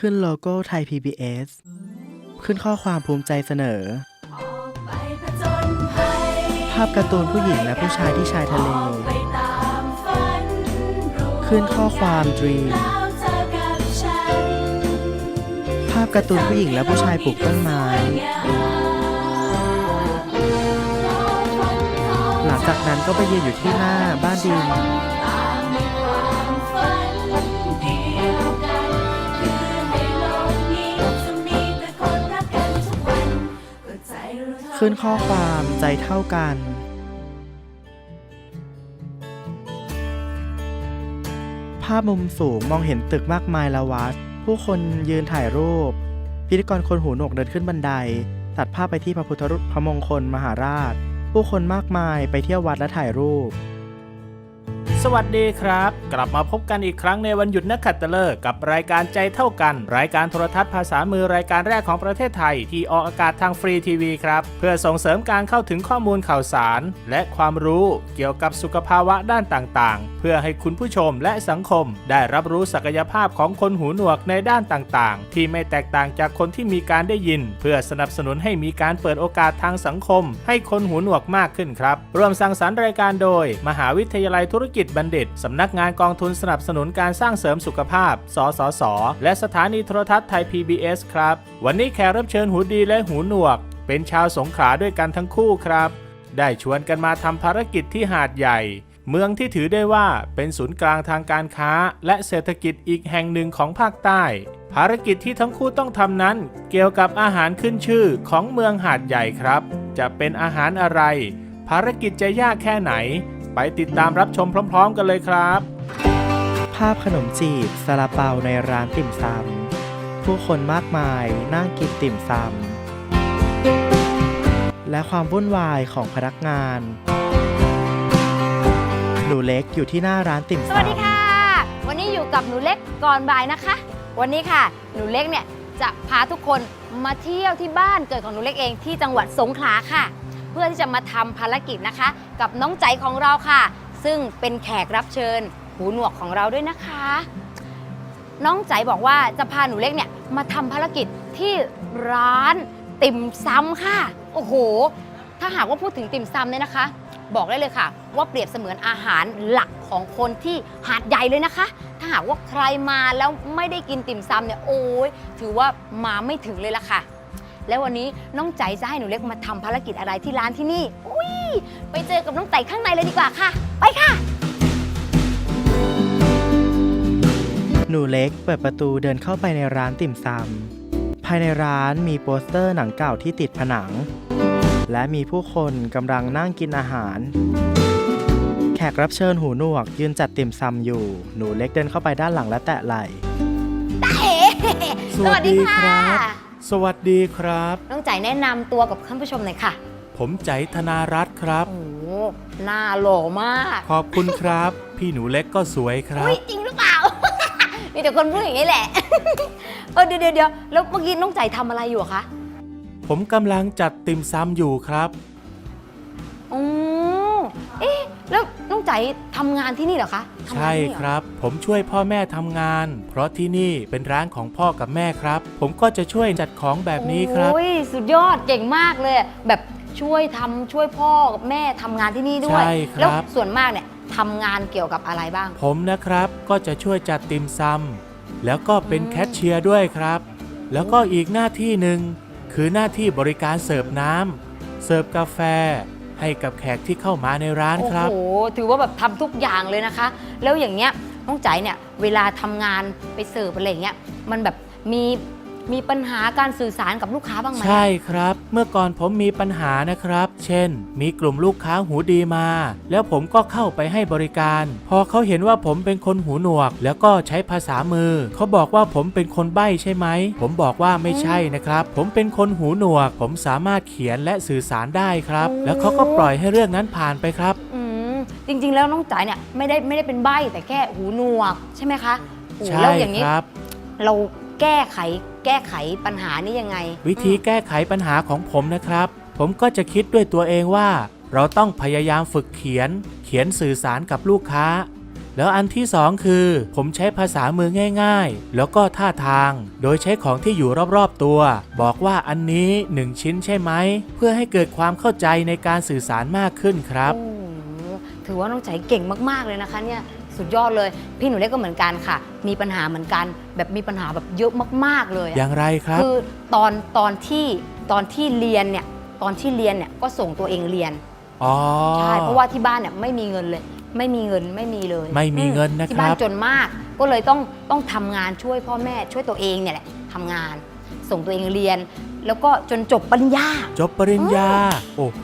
ขึ้นโลโก้ไทย PBS ขึ้นข้อความภูมิใจเสนอ ภาพการ์ตูนผู้หญิงและผู้ชายที่ชายทะเล ขึ้นข้อความ Dream ภาพการ์ตูนผู้หญิงและผู้ชายปลูกต้นไม้ หลังจากนั้นก็ไปยืนอยู่ที่หน้าบ้านดินตามใน ขึ้นข้อความใจเท่ากัน ภาพมุมสูงมองเห็นตึกมากมายละวัด ผู้คนยืนถ่ายรูป พิธีกรคนหูหนวกเดินขึ้นบันได ตัดภาพไปที่พระพุทธรูปพระมงคลมหาราช ผู้คนมากมายไปเที่ยววัดและถ่ายรูป สวัสดีครับ กลับมาพบกันอีกครั้งในวันหยุดนักขัตฤกษ์กับรายการใจเท่ากัน รายการโทรทัศน์ภาษามือรายการแรกของประเทศไทย ที่ออกอากาศทางฟรีทีวีครับ เพื่อส่งเสริมการเข้าถึงข้อมูลข่าวสาร และความรู้เกี่ยวกับสุขภาวะด้านต่างๆ เพื่อให้คุณผู้ชมและสังคม ได้รับรู้ศักยภาพของคนหูหนวกในด้านต่างๆ ที่ไม่แตกต่างจากคนที่มีการได้ยิน เพื่อสนับสนุนให้มีการเปิดโอกาสทางสังคม ให้คนหูหนวกมากขึ้นครับร่วมสร้างสรรค์รายการโดย มหาวิทยาลัยธุรกิจบัณฑิต สำนักงานกองทุนสนับสนุนการสร้างเสริมสุขภาพ สสส และสถานีโทรทัศน์ไทย PBS ครับ วันนี้แขกรับเชิญหูดีและหูหนวก เป็นชาวสงขลาด้วยกันทั้งคู่ครับ ได้ชวนกันมาทำภารกิจที่หาดใหญ่ เมืองที่ถือได้ว่าเป็นศูนย์กลางทางการค้า และเศรษฐกิจอีกแห่งหนึ่งของภาคใต้ ภารกิจที่ทั้งคู่ต้องทำนั้น เกี่ยวกับอาหารขึ้นชื่อของเมืองหาดใหญ่ครับ จะเป็นอาหารอะไร ภารกิจจะยากแค่ไหน ไปติดตามรับชมพร้อม ๆ กันเลยครับ ภาพขนมจีบซาลาเปาในร้านติ่มซำผู้คนมากมายนั่งกินติ่มซำและความวุ่นวายของพนักงาน หนูเล็กอยู่ที่หน้าร้านติ่มสซำวัสดีค่ะ วันนี้อยู่กับหนูเล็กก่อนบ่ายนะคะ วันนี้ค่ะ หนูเล็กเนี่ยจะพาทุกคนมาเที่ยวที่บ้านเกิดของหนูเล็กเองที่จังหวัดสงขลาค่ะ เพื่อที่จะมาทำภารกิจนะคะ กับน้องใจของเราค่ะ ซึ่งเป็นแขกรับเชิญ หูหนวกของเราด้วยนะคะ น้องใจบอกว่าจะพาหนูเล็กเนี่ยมาทำภารกิจที่ร้านติ่มซำค่ะ โอ้โห ถ้าหากว่าพูดถึงติ่มซำเนี่ยนะคะ บอกได้เลยค่ะ ว่าเปรียบเสมือนอาหารหลักของคนที่หาดใหญ่เลยนะคะ ถ้าหากว่าใครมาแล้วไม่ได้กินติ่มซำเนี่ยโอ้ยถือว่ามาไม่ถึงเลยล่ะค่ะ แล้ววันนี้น้องใจจะให้หนูเล็กมาทำภารกิจอะไรที่ร้านที่นี่ อุ้ยไปเจอกับน้องไต่ข้างในเลยดีกว่าค่ะ ไปค่ะ หนูเล็กเปิดประตูเดินเข้าไปในร้านติ่มซำภายในร้านมีโปสเตอร์หนังเก่าที่ติดผนัง และมีผู้คนกำลังนั่งกินอาหาร แขกรับเชิญหูหนวกยืนจัดติ่มซำอยู่ หนูเล็กเดินเข้าไปด้านหลังและแตะไหล่สวัสดีค่ะ สวัสดีครับ น้องใจแนะนำตัวกับท่านผู้ชมหน่อยค่ะผมใจธนารัตน์ครับ โอ้โหหน้าหล่อมากขอบคุณครับ พี่หนูเล็กก็สวยครับ อุ้ยจริงหรือเปล่า มีแต่คนพูดอย่างนี้แหละ เออเดี๋ยวเดี๋ยวเดี๋ยวแล้วเมื่อกี้น้องใจทำอะไรอยู่อะคะผมกำลังจัดติ่มซำอยู่ครับอ๋อ เอ๊ะแล้วน้องใจทำงานที่นี่เหรอคะทำงานใช่ที่นี่เหอครับ ผมช่วยพ่อแม่ทำงาน เพราะที่นี่เป็นร้านของพ่อกับแม่ครับ ผมก็จะช่วยจัดของแบบนี้ครับ โอ้ยสุดยอดเก่งมากเลย แบบช่วยทำช่วยพ่อกับแม่ทำงานที่นี่ด้วย ใช่ครับ แล้วส่วนมากเนี่ยทำงานเกี่ยวกับอะไรบ้าง ผมนะครับก็จะช่วยจัดติ่มซำแล้วก็เป็นอืมแคชเชียร์ด้วยครับ แล้วก็อีกหน้าที่หนึ่งคือหน้าที่บริการเสิร์ฟน้ำเสิร์ฟกาแฟ ให้กับแขกที่เข้ามาในร้านโอ้ครับ โห ถือว่าแบบทำทุกอย่างเลยนะคะ แล้วอย่างเงี้ยน้องใจเนี่ย เวลาทำงานไปเสิร์ฟอะไรอย่างเงี้ย มันแบบมี มีปัญหาการสื่อสารกับลูกค้าบ้างไหม ใช่ครับ เมื่อก่อนผมมีปัญหานะครับ เช่น มีกลุ่มลูกค้าหูดีมา แล้วผมก็เข้าไปให้บริการ พอเขาเห็นว่าผมเป็นคนหูหนวก แล้วก็ใช้ภาษามือ เขาบอกว่าผมเป็นคนใบ้ใช่ไหม ผมบอกว่าไม่ใช่นะครับ ผมเป็นคนหูหนวก ผมสามารถเขียนและสื่อสารได้ครับ แล้วเขาก็ปล่อยให้เรื่องนั้นผ่านไปครับ อืมจริงๆ แล้วน้องจ๋ายเนี่ยไม่ได้ไม่ได้เป็นใบ้แต่แค่หูหนวกใช่ไหมคะโอ้ใช่แล้วอย่างนี้ครับ เราแก้ไข แก้ไขปัญหานี้ยังไง วิธีแก้ไขปัญหาของผมนะครับ ผมก็จะคิดด้วยตัวเองว่า เราต้องพยายามฝึกเขียน เขียนสื่อสารกับลูกค้า แล้วอันที่สองคือ ผมใช้ภาษามือง่าย ๆ แล้วก็ท่าทาง โดยใช้ของที่อยู่รอบๆตัว บอกว่าอันนี้หนึ่งชิ้นใช่ไหม เพื่อให้เกิดความเข้าใจในการสื่อสารมากขึ้นครับ โอ้โหถือว่าน้องใจเก่งมาก ๆ เลยนะคะเนี่ย สุดยอดเลย พี่หนูเล็กก็เหมือนกันค่ะ มีปัญหาเหมือนกัน แบบมีปัญหาแบบเยอะมาก ๆ เลยอะอย่างไรครับ คือตอนตอนที่ตอนที่เรียนเนี่ยตอนที่เรียนเนี่ยก็ส่งตัวเองเรียนอ๋อใช่เพราะว่าที่บ้านเนี่ยไม่มีเงินเลย ไม่มีเงินไม่มีเลยไม่มีเงินนะครับที่บ้านจนมากก็เลยต้องต้องทำงานช่วยพ่อแม่ช่วยตัวเองเนี่ยแหละทำงาน ส่งตัวเองเรียน แล้วก็จนจบปริญญา จบปริญญา โอ้โห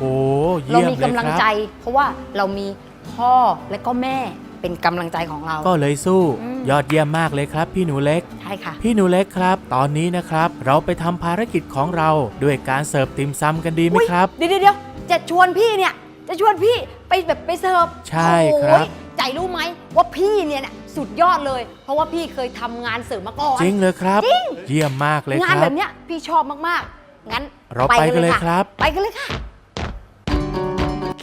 เราเยี่ยมมีเลยกำลังครัใจบเพราะว่าเรามีพ่อและก็แม่ เป็นกำลังใจของเรา ก็เลยสู้ อืม ยอดเยี่ยมมากเลยครับพี่หนูเล็ก ใช่ค่ะ พี่หนูเล็กครับ ตอนนี้นะครับ เราไปทำภารกิจของเรา ด้วยการเสิร์ฟติ่มซำกันดีไหมครับ เดี๋ยวเดี๋ยวเดี๋ยวจะชวนพี่เนี่ย จะชวนพี่ไปแบบไปเสิร์ฟใช่ครับ โอ้ยใจรู้ไหมว่าพี่เนี่ยน่ะสุดยอดเลย เพราะว่าพี่เคยทำงานเสิร์ฟมาก่อน จริงเลยครับเยี่ยมมากเลยคงานรัแบบ บเนี้ยพี่ชอบมากๆ งั้นเราไปกันเลยครับ ไปกันเลยค่ะเ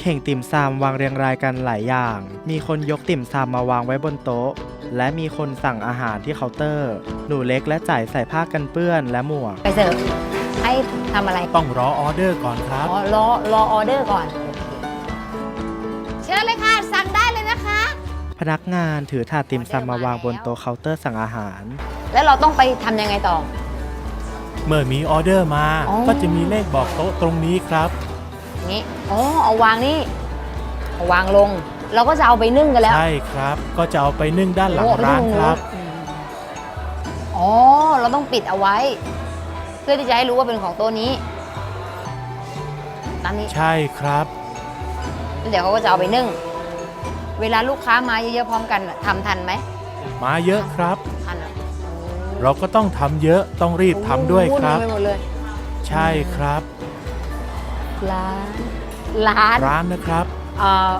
ข่งติ่มซำวางเรียงรายกันหลายอย่าง มีคนยกติ่มซำมาวางไว้บนโต๊ะ และมีคนสั่งอาหารที่เคาน์เตอร์ หนูเล็กและจ่ายใส่ผ้ากันเปื้อนและหมวก ไปเสิร์ฟให้ทำอะไรต้องรอออเดอร์ก่อนครับ อ๋อรอรอออเดอร์ก่อน เชิญเลยค่ะ สั่งได้เลยนะคะ พนักงานถือถาดติ่มซำมาวางบนโต๊ะเคาน์เตอร์สั่งอาหาร แล้วเราต้องไปทำยังไงต่อ เมื่อมีออเดอร์มา อ๋อ ก็จะมีเลขบอกโต๊ะตรงนี้ครับอย่าง นี้อ๋อเอาวางนี่เอาวางลง เราก็จะเอาไปนึ่งกันแล้วใช่ครับ ก็จะเอาไปนึ่งด้านหลังโอ้ร้านครับอืมอ๋อเราต้องปิดเอาไว้ เพื่อที่จะให้รู้ว่าเป็นของตัวนี้ตามนี้ใช่ครับแล้วเดี๋ยวเขาก็จะเอาไปนึ่ง เวลาลูกค้ามาเยอะๆพร้อมกันน่ะทำทันไหมมาเยอะครับทันอะเราก็ต้องทำเยอะต้องรีบทำด้วยครับโอ้โหวุ่นไปหมดเลยใช่ครับ ร้านร้านร้านนะครับ เอ่อ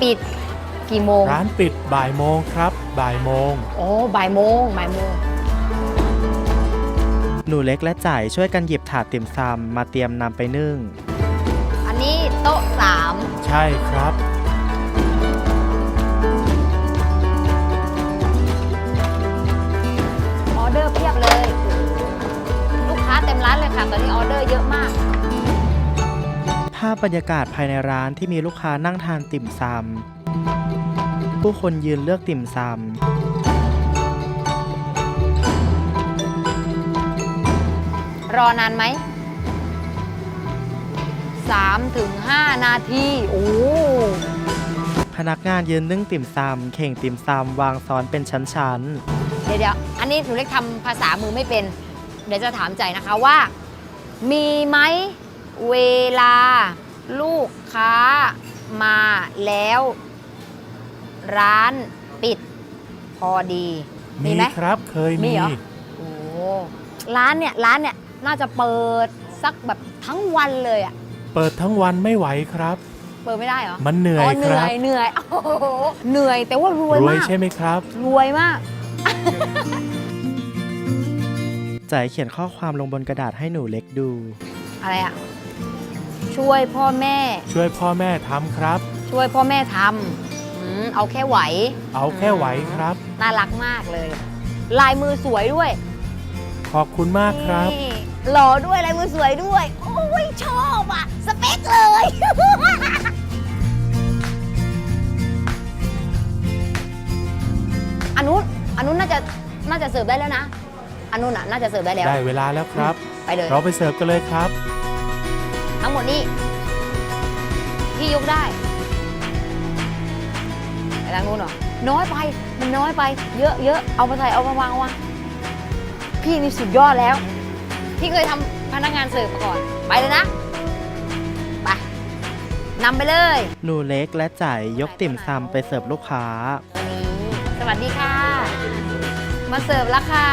ปิดกี่โมงร้านปิดบ่ายโมงครับ บ่ายโมง โอ้บ่ายโมงบ่ายโมง หนูเล็กและจ่ายช่วยกันหยิบถาดติ่มซำมาเตรียมนำไปนึ่ง อันนี้โต๊ะสามใช่ครับ ออเดอร์เพียบเลย ลูกค้าเต็มร้านเลยค่ะ ตอนนี้ออเดอร์เยอะมากภาพบรรยากาศภายในร้านที่มีลูกค้านั่งทานติ่มซำผู้คนยืนเลือกติ่มซรอนานไหมสามถึงห้านาทีโอ้ำพนักงานยืนนึ่งติ่มซำเข่งติ่มซำวางซ้อนเป็นชั้นเดี๋ยวเดี๋ยวอันนี้หนูเล็กทำภาษามือไม่เป็น เดี๋ยวจะถามใจนะคะว่า มีไหม เวลาลูกค้ามาแล้ว ร้านปิดพอดีมีมีไหม ครับเคยมีมีเหรอ โอ้ร้านเนี่ยร้านเนี่ยน่าจะเปิดสักแบบทั้งวันเลยอะเปิดทั้งวันไม่ไหวครับ เปิดไม่ได้เหรอมันเหนื่อยอ๋อคเหนื่รัอบ ยเหนื่อยโอ้โหเหนื่อยแต่ว่ารวยรวยมากใช่ไหมครับ รวยมากๆจ่ายเขียนข้อความลงบนกระดาษให้หนูเล็กดู อะไรอะ ช่วยพ่อแม่ ช่วยพ่อแม่ทำครับ ช่วยพ่อแม่ทำอืมเอาแค่ไหว เอาแค่ไหวครับ น่ารักมากเลย ลายมือสวยด้วยขอบคุณมากครับ นี่หล่อด้วยลายมือสวยด้วย โอ้ยชอบอะ สเปคเลย อันนู้นอันนู้นน่าจะน่าจะเสิร์ฟได้แล้วนะอันนู้นอะน่าจะเสิร์ฟได้แล้ว ได้เวลาแล้วครับ ไปเลย เราไปเสิร์ฟกันเลยครับ ทั้งหมดนี้พี่ยกได้ไปทางนู้นเหรอ น้อยไป มันน้อยไป เยอะเยอะเอามาใส่เอามาวางเอาวางพี่นี่สุดยอดแล้ว พี่เคยทำพนักงานเสิร์ฟมาก่อน ไปเลยนะ ไปนำไปเลยหนูเล็กและจ่ายยกติ่มซำไปเสิร์ฟลูกค้า วันนี้ สวัสดีค่ะ มาเสิร์ฟแล้วค่ะ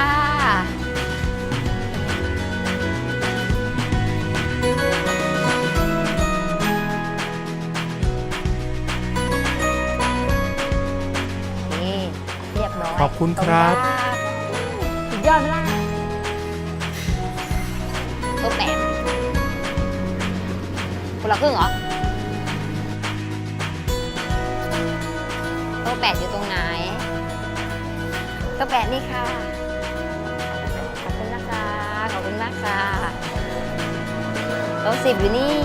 ขอบคุณครับ สุดยอดไหมล่ะตัวแปดคนละครึ่งเหรอโต๊ะแปดอยู่ตรงไหนก็แปะนี่ค่ะ ขอบคุณนะคะ ขอบคุณมากค่ะโต๊ะสิบอยู่นี่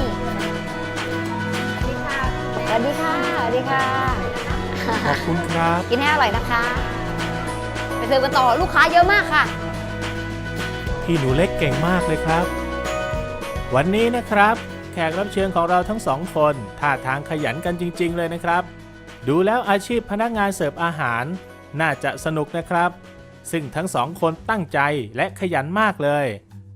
สวัสดีค่ะ สวัสดีค่ะขอบคุณครับ กินให้อร่อยนะคะไป เสิร์ฟกันต่อลูกค้าเยอะมากค่ะ พี่หนูเล็กเก่งมากเลยครับ วันนี้นะครับ แขกรับเชิญของเราทั้งสองคนท่าทางขยันกันจริง ๆ เลยนะครับ ดูแล้วอาชีพพนักงานเสิร์ฟอาหาร น่าจะสนุกนะครับ ซึ่งทั้งสองคนตั้งใจและขยันมากเลย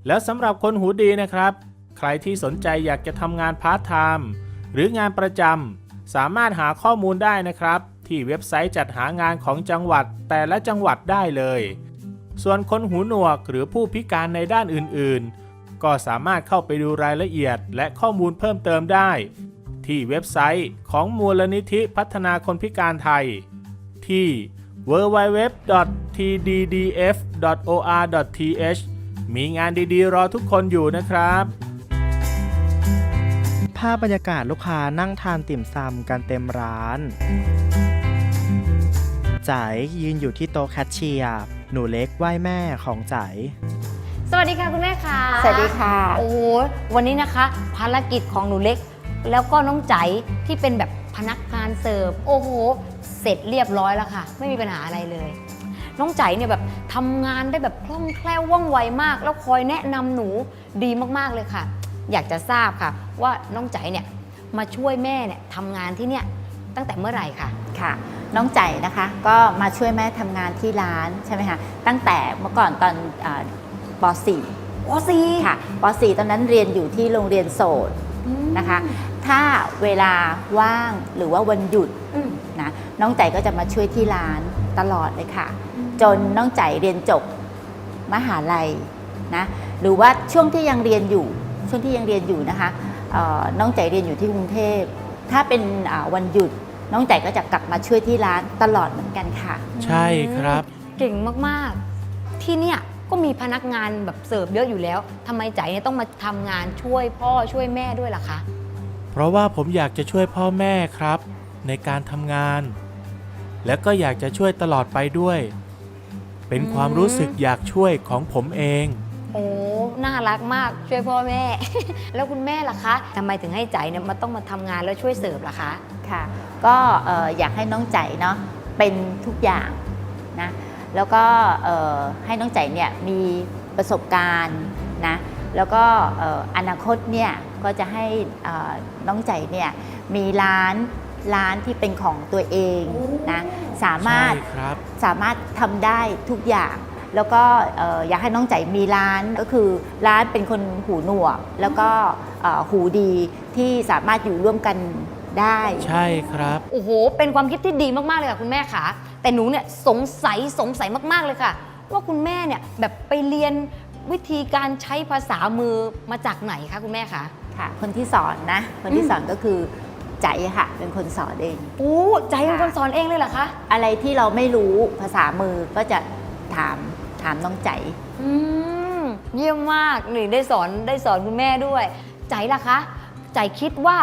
แล้วสำหรับคนหูดีนะครับ ใครที่สนใจอยากจะทำงานพาร์ทไทม์หรืองานประจำสามารถหาข้อมูลได้นะครับ ที่เว็บไซต์จัดหางานของจังหวัดแต่ละจังหวัดได้เลย ส่วนคนหูหนวกหรือผู้พิการในด้านอื่นๆ ก็สามารถเข้าไปดูรายละเอียดและข้อมูลเพิ่มเติมได้ ที่เว็บไซต์ของมูลนิธิพัฒนาคนพิการไทย ที่ www.tddf.or.th มีงานดีๆ รอทุกคนอยู่นะครับภาพบรรยากาศลูกค้านั่งทานติ่มซำกันเต็มร้าน จ๋ายยืนอยู่ที่โต๊ะแคชเชียร์หนูเล็กไหว้แม่ของจ๋ายสวัสดีค่ะคุณแม่ค่ะสวัสดีค่ะ โอ้โหวันนี้นะคะ ภารกิจของหนูเล็ก แล้วก็น้องใจที่เป็นแบบพนักงานเสิร์ฟโอ้โห เสร็จเรียบร้อยแล้วค่ะ ไม่มีปัญหาอะไรเลย น้องใจเนี่ยแบบทำงานได้แบบคล่องแคล่วว่องไวมาก แล้วคอยแนะนำหนูดีมากๆเลยค่ะ อยากจะทราบค่ะ ว่าน้องใจเนี่ยมาช่วยแม่เนี่ยทำงานที่เนี่ยตั้งแต่เมื่อไหร่ค่ะ ค่ะ น้องใจนะคะก็มาช่วยแม่ทำงานที่ร้านใช่ไหมคะตั้งแต่เมื่อก่อนตอนอาป .4 โอ้ซีค่ะป .4 ตอนนั้นเรียนอยู่ที่โรงเรียนโสดนะคะ ถ้าเวลาว่างหรือว่าวันหยุดอืมนะน้องใจก็จะมาช่วยที่ร้านตลอดเลยค่ะ จนน้องใจเรียนจบมหาลัยนะหรือว่าช่วงที่ยังเรียนอยู่ช่วงที่ยังเรียนอยู่นะคะเอ่อน้องใจเรียนอยู่ที่กรุงเทพ ถ้าเป็นอ่าวันหยุด น้องใจก็จะกลับมาช่วยที่ร้านตลอดเหมือนกันค่ะ ใช่ครับ เก่งมากๆ ที่เนี่ยก็มีพนักงานแบบเสิร์ฟเยอะอยู่แล้วทำไมใจเนี่ยต้องมาทำงานช่วยพ่อช่วยแม่ด้วยล่ะคะ เพราะว่าผมอยากจะช่วยพ่อแม่ครับ ในการทำงาน และก็อยากจะช่วยตลอดไปด้วย เป็นความรู้สึกอยากช่วยของผมเองโอ้ น่ารักมากช่วยพ่อแม่ แล้วคุณแม่ล่ะคะทำไมถึงให้ใจเนี่ยมาต้องมาทำงานแล้วช่วยเสิร์ฟล่ะคะ ค่ะ ก็เอ่ออยากให้น้องใจเนาะเป็นทุกอย่างนะแล้วก็เอ่อให้น้องใจเนี่ยมีประสบการณ์นะแล้วก็เอ่ออนาคตเนี่ยก็จะให้เอ่อน้องใจเนี่ยมีร้านร้านที่เป็นของตัวเองนะสามารถ ใช่ครับ สามารถทำได้ทุกอย่าง แล้วก็เอ่ออยากให้น้องใจมีร้านก็คือร้านเป็นคนหูหนวก แล้วก็เอ่อหูดีที่สามารถอยู่ร่วมกันได้ใช่ครับ โอ้โห เป็นความคิดที่ดีมาก ๆ เลยค่ะคุณแม่คะแต่หนูเนี่ยสงสัยสงสัยมากๆเลยค่ะ ว่าคุณแม่เนี่ยแบบไปเรียนวิธีการใช้ภาษามือมาจากไหนคะคุณแม่คะค่ะ คนที่สอนนะ คนที่สอนก็คือใจค่ะ เป็นคนสอนเองโอ้ใจเป็นคนสอนเองเลยเหรอคะ อะไรที่เราไม่รู้ภาษามือก็จะถาม ถามน้องใจอืมเยี่ยมมากหนี่ได้สอนได้สอนคุณแม่ด้วย ใจล่ะคะ ใจคิดว่า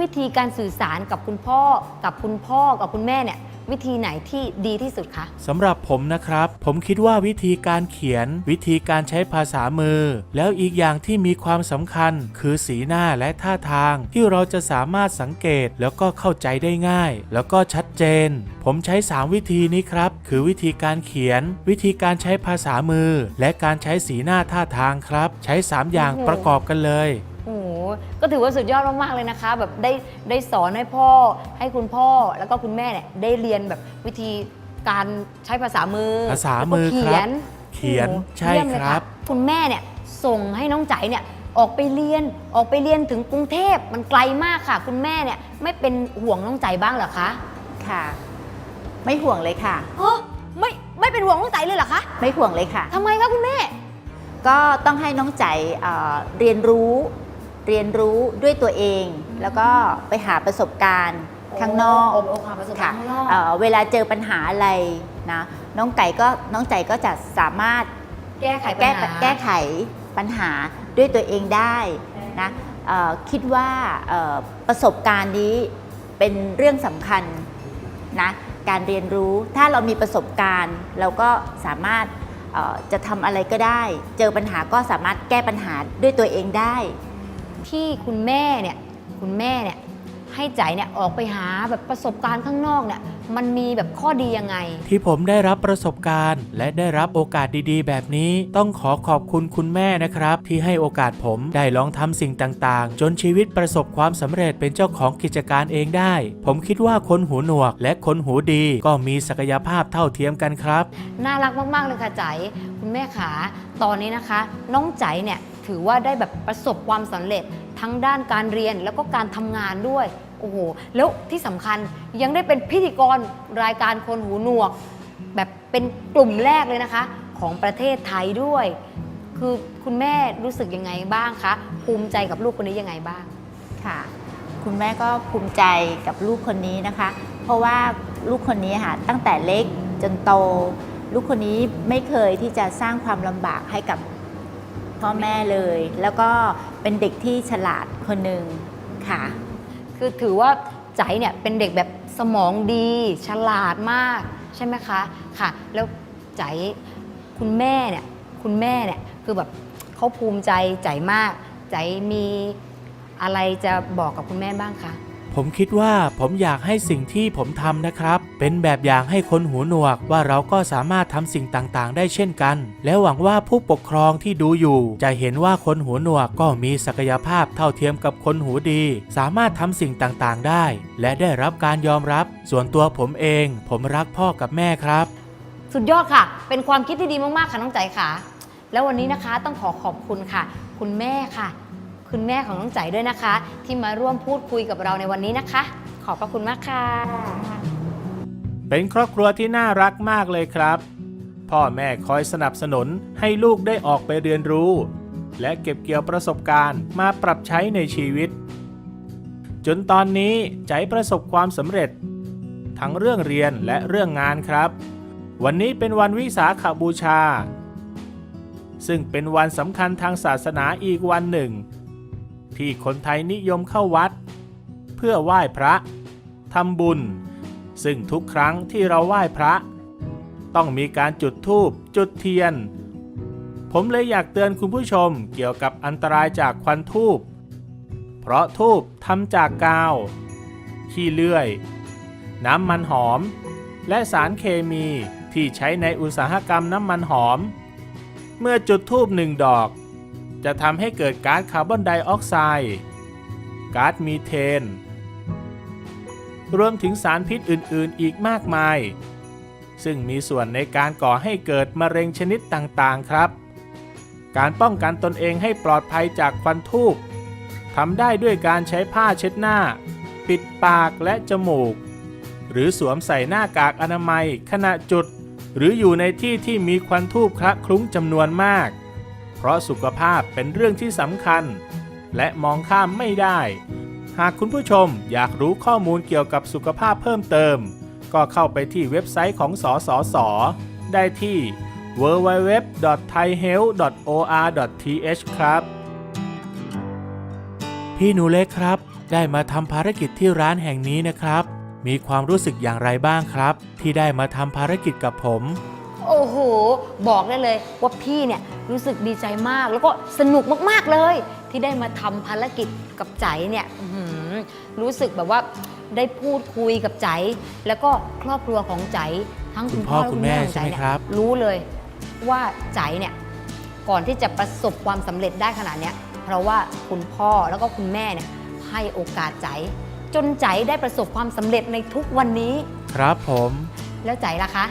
วิธีการสื่อสารกับคุณพ่อกับคุณพ่อกับคุณแม่เนี่ย วิธีไหนที่ดีที่สุดคะสำหรับผมนะครับ ผมคิดว่าวิธีการเขียน วิธีการใช้ภาษามือ แล้วอีกอย่างที่มีความสำคัญ คือสีหน้าและท่าทาง ที่เราจะสามารถสังเกตแล้วก็เข้าใจได้ง่าย แล้วก็ชัดเจน ผมใช้ 3 วิธีนี้ครับ คือวิธีการเขียน วิธีการใช้ภาษามือ และการใช้สีหน้าท่าทางครับ ใช้ 3 อย่างโอ้โหประกอบกันเลยโอ้โห ก็ถือว่าสุดยอดมากๆเลยนะคะ แบบได้ได้สอนให้พ่อให้คุณพ่อแล้วก็คุณแม่เนี่ยได้เรียนแบบวิธีการใช้ภาษามือภาษามือแล้วก็คเขีรัยบนเขียนโอ้โหใช่เยี่ยมเลยครับ คุณแม่เนี่ยส่งให้น้องใจเนี่ยออกไปเรียนออกไปเรียนถึงกรุงเทพมันไกลมากค่ะ คุณแม่เนี่ยไม่เป็นห่วงน้องใจบ้างเหรอคะค่ะ ไม่ห่วงเลยค่ะ เฮ้ไม่ไม่เป็นห่วงน้องใจเลยเหรอคะไม่ห่วงเลยค่ะ ทำไมคะคุณแม่ ก็ต้องให้น้องใจเอ่อเรียนรู้ เรียนรู้ด้วยตัวเอง แล้วก็ไปหาประสบการณ์ข้างนอกโอ้โอ้หาประสบการณ์ข้างนอกเอ่อเวลาเจอปัญหาอะไรนะน้องไก่ก็น้องใจก็จะสามารถแก้ไขปัญแก้หาแก้ไขปัญหาด้วยตัวเองได้นะเอ่อคิดว่าเอ่อประสบการณ์นี้เป็นเรื่องสำคัญนะการเรียนรู้ถ้าเรามีประสบการณ์ เราก็สามารถเอ่อจะทำอะไรก็ได้ เจอปัญหาก็สามารถแก้ปัญหาด้วยตัวเองได้ ที่คุณแม่เนี่ยคุณแม่เนี่ยให้ใจเนี่ยออกไปหาแบบประสบการณ์ข้างนอกเนี่ยมันมีแบบข้อดียังไง ที่ผมได้รับประสบการณ์ และได้รับโอกาสดีๆ แบบนี้ ต้องขอขอบคุณคุณแม่นะครับ ที่ให้โอกาสผมได้ลองทำสิ่งต่างๆ จนชีวิตประสบความสำเร็จเป็นเจ้าของกิจการเองได้ ผมคิดว่าคนหูหนวก และคนหูดีก็มีศักยภาพเท่าเทียมกันครับ น่ารักมากๆเลยค่ะใจคุณแม่ขาตอนนี้นะคะ น้องใจเนี่ย ถือว่าได้แบบประสบความสำเร็จทั้งด้านการเรียนแล้วก็การทำงานด้วย โอ้โห แล้วที่สำคัญยังได้เป็นพิธีกรรายการคนหูหนวก แบบเป็นกลุ่มแรกเลยนะคะ ของประเทศไทยด้วย คือคุณแม่รู้สึกยังไงบ้างคะ ภูมิใจกับลูกคนนี้ยังไงบ้างค่ะ คุณแม่ก็ภูมิใจกับลูกคนนี้นะคะ เพราะว่าลูกคนนี้ค่ะตั้งแต่เล็กจนโต ลูกคนนี้ไม่เคยที่จะสร้างความลำบากให้กับ พ่อแม่เลย แล้วก็เป็นเด็กที่ฉลาดคนหนึ่งค่ะ คือถือว่าใจเนี่ยเป็นเด็กแบบสมองดี ฉลาดมากใช่ไหมคะค่ะ แล้วใจคุณแม่เนี่ยคุณแม่เนี่ยคือแบบเขาภูมิใจใจมาก ใจมีอะไรจะบอกกับคุณแม่บ้างคะ ผมคิดว่าผมอยากให้สิ่งที่ผมทำนะครับ เป็นแบบอย่างให้คนหูหนวกว่าเราก็สามารถทำสิ่งต่างๆ ได้เช่นกัน และหวังว่าผู้ปกครองที่ดูอยู่ จะเห็นว่าคนหูหนวกก็มีศักยภาพเท่าเทียมกับคนหูดี สามารถทำสิ่งต่างๆ ได้ และได้รับการยอมรับ ส่วนตัวผมเอง ผมรักพ่อกับแม่ครับ สุดยอดค่ะ เป็นความคิดที่ดีมากๆค่ะน้องใจค่ะ แล้ววันนี้นะคะต้องขอขอบคุณค่ะ คุณแม่ค่ะ คุณแม่ของน้องใจด้วยนะคะ ที่มาร่วมพูดคุยกับเราในวันนี้นะคะ ขอบพระคุณมากค่ะ เป็นครอบครัวที่น่ารักมากเลยครับ พ่อแม่คอยสนับสนุนให้ลูกได้ออกไปเรียนรู้ และเก็บเกี่ยวประสบการณ์มาปรับใช้ในชีวิต จนตอนนี้ใจประสบความสำเร็จ ทั้งเรื่องเรียนและเรื่องงานครับ วันนี้เป็นวันวิสาขบูชาซึ่งเป็นวันสำคัญทางศาสนาอีกวันหนึ่ง ที่คนไทยนิยมเข้าวัด เพื่อไหว้พระทำบุญ ซึ่งทุกครั้งที่เราไหว้พระ ต้องมีการจุดธูปจุดเทียน ผมเลยอยากเตือนคุณผู้ชมเกี่ยวกับอันตรายจากควันทูบเพราะทูบทำจากกาว ขี้เลื่อย น้ำมันหอม และสารเคมีที่ใช้ในอุตสาหกรรมน้ำมันหอม เมื่อจุดทูบหนึ่งดอก จะทำให้เกิดก๊าซคาร์บอนไดออกไซด์ก๊าซมีเทน รวมถึงสารพิษอื่นๆอีกมากมาย ซึ่งมีส่วนในการก่อให้เกิดมะเร็งชนิดต่างๆครับ การป้องกันตนเองให้ปลอดภัยจากควันทูบทำได้ด้วยการใช้ผ้าเช็ดหน้า ปิดปากและจมูก หรือสวมใส่หน้ากากอนามัยขณะจุด หรืออยู่ในที่ที่มีควันทูบคละคลุ้งจำนวนมาก เพราะสุขภาพเป็นเรื่องที่สำคัญ และมองข้ามไม่ได้ หากคุณผู้ชมอยากรู้ข้อมูลเกี่ยวกับสุขภาพเพิ่มเติม ก็เข้าไปที่เว็บไซต์ของสสส ได้ที่ www.thaihealth.or.th ครับ พี่หนูเล็กครับ ได้มาทำภารกิจที่ร้านแห่งนี้นะครับ มีความรู้สึกอย่างไรบ้างครับ ที่ได้มาทำภารกิจกับผม โอ้โห บอกได้เลยว่าพี่เนี่ยรู้สึกดีใจมากแล้วก็สนุกมากๆเลย ที่ได้มาทำภารกิจกับใจเนี่ยอื้อหือรู้สึกแบบว่าได้พูดคุยกับใจ แล้วก็ครอบครัวของใจทั้งคุคุณณพ่พ่ออและคุคุณณแม่แม่ของใช่ใจไหมเนี่ยครับ รู้เลยว่าใจเนี่ยก่อนที่จะประสบความสำเร็จได้ขนาดเนี้ยเพราะว่าคุณพ่อแล้วก็คุณแม่เนี่ยให้โอกาสใจ จนใจได้ประสบความสำเร็จในทุกวันนี้ ครับผม แล้วใจล่ะคะ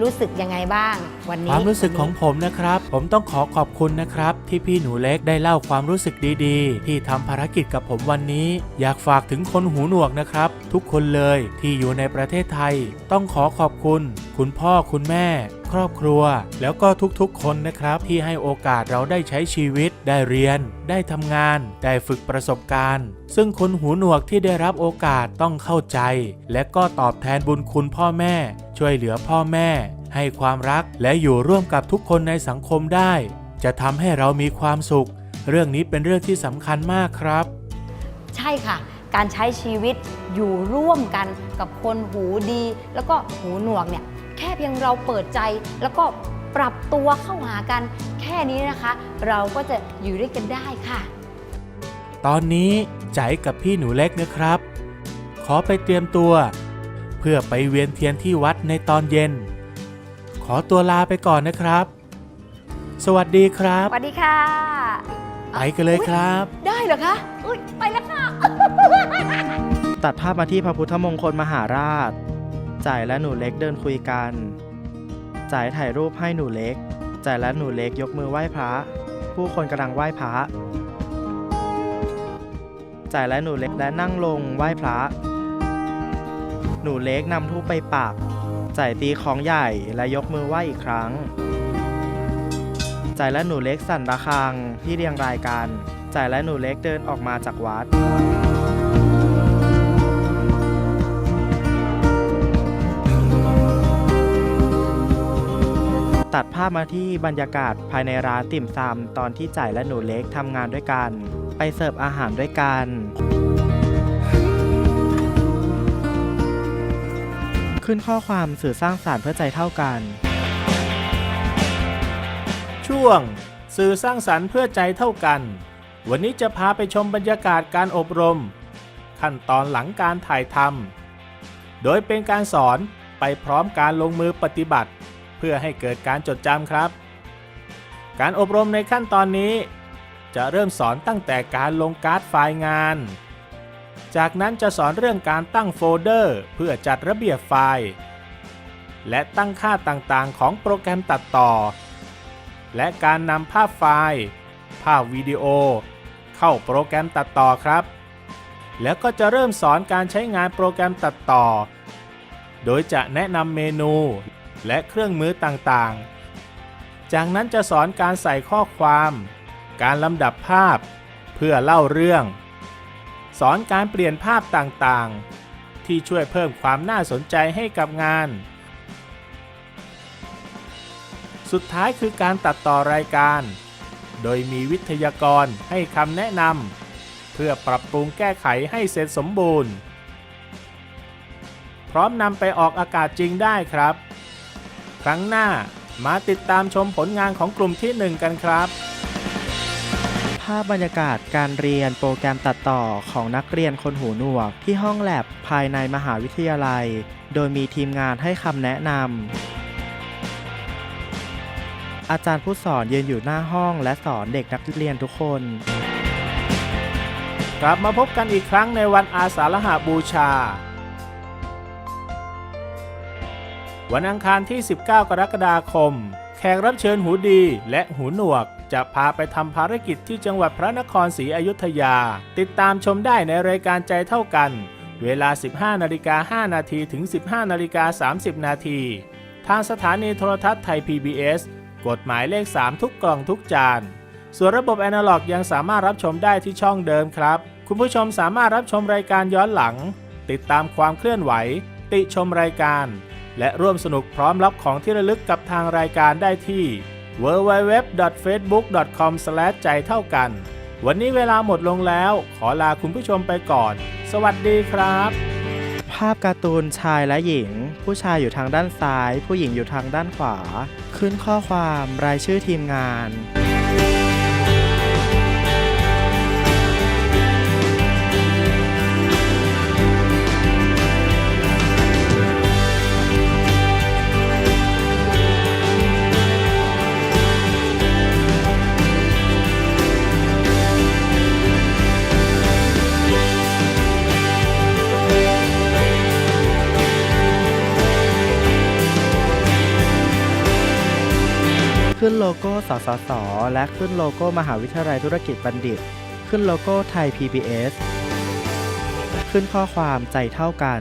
รู้สึกยังไงบ้าง วันคนี้วามรู้สึกของผมนะครับ ผมต้องขอขอบคุณนะครับ ที่พี่หนูเล็กได้เล่าความรู้สึกดีๆ ที่ทำภารกิจกับผมวันนี้ อยากฝากถึงคนหูหนวกนะครับ ทุกคนเลยที่อยู่ในประเทศไทย ต้องขอขอบคุณ คุณพ่อคุณแม่ ครอบครัว แล้วก็ทุกๆ คนนะครับที่ให้โอกาสเราได้ใช้ชีวิต ได้เรียน ได้ทำงาน ได้ฝึกประสบการณ์ ซึ่งคนหูหนวกที่ได้รับโอกาสต้องเข้าใจ และก็ตอบแทนบุญคุณพ่อแม่ ช่วยเหลือพ่อแม่ ให้ความรักและอยู่ร่วมกับทุกคนในสังคมได้ จะทำให้เรามีความสุข เรื่องนี้เป็นเรื่องที่สำคัญมากครับ ใช่ค่ะการใช้ชีวิตอยู่ร่วมกันกับคนหูดี แล้วก็หูหนวกเนี่ย ค่เพียงเราเปิดใจแล้วก็ปรับตัวเข้าหากัน แค่นี้นะคะ เราก็จะอยู่ด้วยกันได้ค่ะ ตอนนี้ใจกับพี่หนูเล็กนะครับ ขอไปเตรียมตัว เพื่อไปเวียนเทียนที่วัดในตอนเย็น ขอตัวลาไปก่อนนะครับ สวัสดีครับ สวัสดีค่ะไปกันเลยครับ ได้เหรอคะอุ้ยไปแล้วค่ะ ตัดภาพมาที่พระพุทธมงคลมหาราช จ่ายและหนูเล็กเดินคุยกัน จ่ายถ่ายรูปให้หนูเล็ก จ่ายและหนูเล็กยกมือไหว้พระ ผู้คนกำลังไหว้พระ จ่ายและหนูเล็กและนั่งลงไหว้พระ หนูเล็กนำทูปไปปักจ่ายตีของใหญ่และยกมือไหว้อีกครั้ง จ่ายและหนูเล็กสั่นระฆังที่เรียงรายกัน จ่ายและหนูเล็กเดินออกมาจากวัด ตัดภาพมาที่บรรยากาศภายในร้านติ่มซำตอนที่จ่ายและหนูเล็กทำงานด้วยกัน ไปเสิร์ฟอาหารด้วยกันขึ้นข้อความสื่อสร้างสารรค์เพื่อใจเท่ากัน ช่วง สื่อสร้างสรรค์เพื่อใจเท่ากัน วันนี้จะพาไปชมบรรยากาศการอบรม ขั้นตอนหลังการถ่ายทำโดยเป็นการสอนไปพร้อมการลงมือปฏิบัติ พื่อให้เกิดการจดจำครับ การอบรมในขั้นตอนนี้ จะเริ่มสอนตั้งแต่การลงการ์ดไฟล์งาน จากนั้นจะสอนเรื่องการตั้งโฟลเดอร์เพื่อจัดระเบียบไฟล์ และตั้งค่าต่างๆ ของโปรแกรมตัดต่อ และการนำภาพไฟล์ ภาพวิดีโอ เข้าโปรแกรมตัดต่อครับแล้วก็จะเริ่มสอนการใช้งานโปรแกรมตัดต่อ โดยจะแนะนำเมนู และเครื่องมือต่างๆ จากนั้นจะสอนการใส่ข้อความ การลำดับภาพ เพื่อเล่าเรื่อง สอนการเปลี่ยนภาพต่างๆ ที่ช่วยเพิ่มความน่าสนใจให้กับงาน สุดท้ายคือการตัดต่อรายการ โดยมีวิทยากรให้คำแนะนำเพื่อปรับปรุงแก้ไขให้เสร็จสมบูรณ์ พร้อมนำไปออกอากาศจริงได้ครับ ครั้งหน้า มาติดตามชมผลงานของกลุ่มที่ 1 กันครับ ภาพบรรยากาศการเรียนโปรแกรมตัดต่อของนักเรียนคนหูหนวก ที่ห้องแลบภายในมหาวิทยาลัย โดยมีทีมงานให้คำแนะนำอาจารย์ผู้สอนยืนอยู่หน้าห้องและสอนเด็กนักเรียนทุกคน กลับมาพบกันอีกครั้งในวันอาสาฬหาบูชา วันอังคารที่ 19 กรกฎาคม แขกรับเชิญหูดีและหูหนวก จะพาไปทำภารกิจที่จังหวัดพระนครศรีอยุธยา ติดตามชมได้ในรายการใจเท่ากัน เวลา 15 นาฬิกา 5 นาทีถึง 15 นาฬิกา 30 นาทีทางสถานีโทรทัศน์ไทย PBS กฎหมายเลข 3 ทุกกล่องทุกจาน ส่วนระบบแอนะล็อกยังสามารถรับชมได้ที่ช่องเดิมครับ คุณผู้ชมสามารถรับชมรายการย้อนหลัง ติดตามความเคลื่อนไหว ติชมรายการ และร่วมสนุกพร้อมรับของที่ระลึกกับทางรายการได้ที่ www.facebook.com ใจเท่ากัน วันนี้เวลาหมดลงแล้ว ขอลาคุณผู้ชมไปก่อน สวัสดีครับ ภาพการ์ตูนชายและหญิง ผู้ชายอยู่ทางด้านซ้าย ผู้หญิงอยู่ทางด้านขวา ขึ้นข้อความรายชื่อทีมงานขึ้น โลโก้สสส และขึ้นโลโก้มหาวิทยาลัยธุรกิจบัณฑิต ขึ้นโลโก้ไทย PBS ขึ้นข้อความใจเท่ากัน